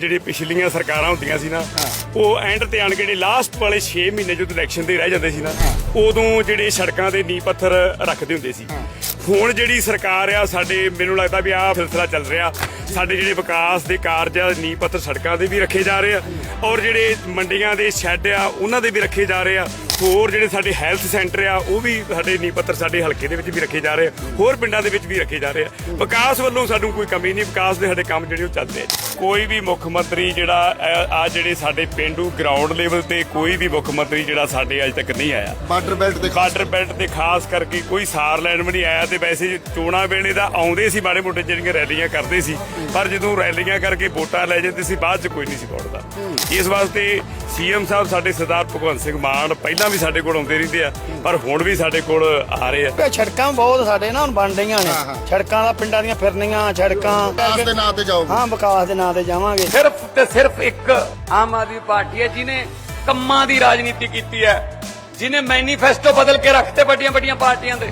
ਜਿਹੜੀ ਪਿਛਲੀਆਂ ਸਰਕਾਰਾਂ ਹੁੰਦੀਆਂ ਸੀ ਨਾ, ਉਹ ਐਂਡ ਤੇ ਆਣ ਕੇ ਜਿਹੜੇ ਲਾਸਟ ਵਾਲੇ 6 ਮਹੀਨੇ ਜਦੋਂ ਇਲੈਕਸ਼ਨ ਦੇ ਰਹਿ ਜਾਂਦੇ ਸੀ ਨਾ, ਉਦੋਂ ਜਿਹੜੇ ਸੜਕਾਂ ਦੇ ਨੀਂਹ ਪੱਥਰ ਰੱਖਦੇ ਹੁੰਦੇ ਸੀ। ਹੁਣ ਜਿਹੜੀ ਸਰਕਾਰ ਆ, ਸਾਡੇ ਮੈਨੂੰ ਲੱਗਦਾ ਵੀ ਆਹ ਸਿਲਸਿਲਾ ਚੱਲ ਰਿਹਾ। ਸਾਡੇ ਜਿਹੜੇ ਵਿਕਾਸ ਦੇ ਕਾਰਜ ਆ, ਨੀਂਹ ਪੱਥਰ ਸੜਕਾਂ ਦੇ ਵੀ ਰੱਖੇ ਜਾ ਰਹੇ ਆ। ਔਰ ਜਿਹੜੇ ਮੰਡੀਆਂ ਦੇ ਸ਼ੈੱਡ ਆ, ਉਹਨਾਂ ਦੇ ਵੀ ਰੱਖੇ ਜਾ ਰਹੇ ਆ। ਹੋਰ ਜਿਹੜੇ ਸਾਡੇ ਹੈਲਥ ਸੈਂਟਰ ਆ ਉਹ ਵੀ ਸਾਡੇ ਨੀਂਹ ਪੱਥਰ ਸਾਡੇ ਹਲਕੇ ਦੇ ਵਿੱਚ ਵੀ ਰੱਖੇ ਜਾ ਰਹੇ ਆ ਹੋਰ ਪਿੰਡਾਂ ਦੇ ਵਿੱਚ ਵੀ ਰੱਖੇ ਜਾ ਰਹੇ ਆ। ਵਿਕਾਸ ਵੱਲੋਂ ਸਾਨੂੰ ਕੋਈ ਕਮੀ ਨਹੀਂ ਵਿਕਾਸ ਦੇ ਸਾਡੇ ਕੰਮ ਜਿਹੜੇ ਉਹ ਚੱਲਦੇ ਆ ਕੋਈ ਵੀ ਮੁੱਖ ਮੰਤਰੀ ਜਿਹੜਾ ਆ ਜਿਹੜੇ ਸਾਡੇ ਪਿੰਡੂ ਗਰਾਊਂਡ ਲੈਵਲ ਤੇ ਕੋਈ ਵੀ ਮੁੱਖ ਮੰਤਰੀ ਜਿਹੜਾ ਸਾਡੇ ਅਜੇ ਤੱਕ ਨਹੀਂ ਆਇਆ। ਬਾਰਡਰ ਬੈਲਟ ਤੇ ਬਾਰਡਰ ਬੈਲਟ ਤੇ ਖਾਸ ਕਰਕੇ ਕੋਈ ਸਾਰ ਲੈਣ ਵੀ ਨਹੀਂ ਆਇਆ ਤੇ ਵੈਸੇ ਚੋਣਾਂ ਵੇਲੇ ਤਾਂ ਆਉਂਦੇ ਸੀ ਮਾੜੇ ਮੋਟੇ ਜਿਹੜੀਆਂ ਰੈਲੀਆਂ ਕਰਦੇ ਸੀ ਪਰ ਜਦੋਂ ਰੈਲੀਆਂ ਕਰਕੇ ਵੋਟਾਂ ਲੈ ਜਾਂਦੇ ਸੀ ਬਾਅਦ ਚ ਕੋਈ ਨਹੀਂ ਸੀ ਪਹੁੰਚਦਾ ਇਸ ਵਾਸਤੇ ਸੀਐਮ ਸਾਹਿਬ ਸਾਡੇ ਸਰਦਾਰ ਭਗਵੰਤ ਸਿੰਘ ਮਾਨ ਪਹਿਲਾਂ ਵੀ ਸਾਡੇ ਕੋਲ ਆਉਂਦੇ ਰਹਿੰਦੇ ਆ ਪਰ ਹੁਣ ਵੀ ਸਾਡੇ ਕੋਲ ਆ ਰਹੇ ਆ। ਇਹ ਸੜਕਾਂ ਬਹੁਤ ਸਾਡੇ ਨਾ ਹੁਣ ਬਣ ਰਹੀਆਂ ਨੇ। ਸੜਕਾਂ ਦਾ ਪਿੰਡਾਂ ਦੀਆਂ ਫਿਰਨੀਆਂ ਸੜਕਾਂ। ਵਿਕਾਸ ਦੇ ਨਾਂ ਤੇ ਜਾਓਗੇ ਹਾਂ ਵਿਕਾਸ ਦੇ ਨਾਂ ਤੇ ਜਾਵਾਂਗੇ। ਸਿਰਫ ਤੇ ਸਿਰਫ ਇੱਕ ਆਮ ਆਦਮੀ ਪਾਰਟੀ ਹੈ ਜਿਨੇ ਕੰਮਾਂ ਦੀ ਰਾਜਨੀਤੀ ਕੀਤੀ ਹੈ ਜਿਨੇ ਮੈਨੀਫੈਸਟੋ ਬਦਲ ਕੇ ਰੱਖਤੇ ਵੱਡੀਆਂ ਵੱਡੀਆਂ ਪਾਰਟੀਆਂ ਦੇ।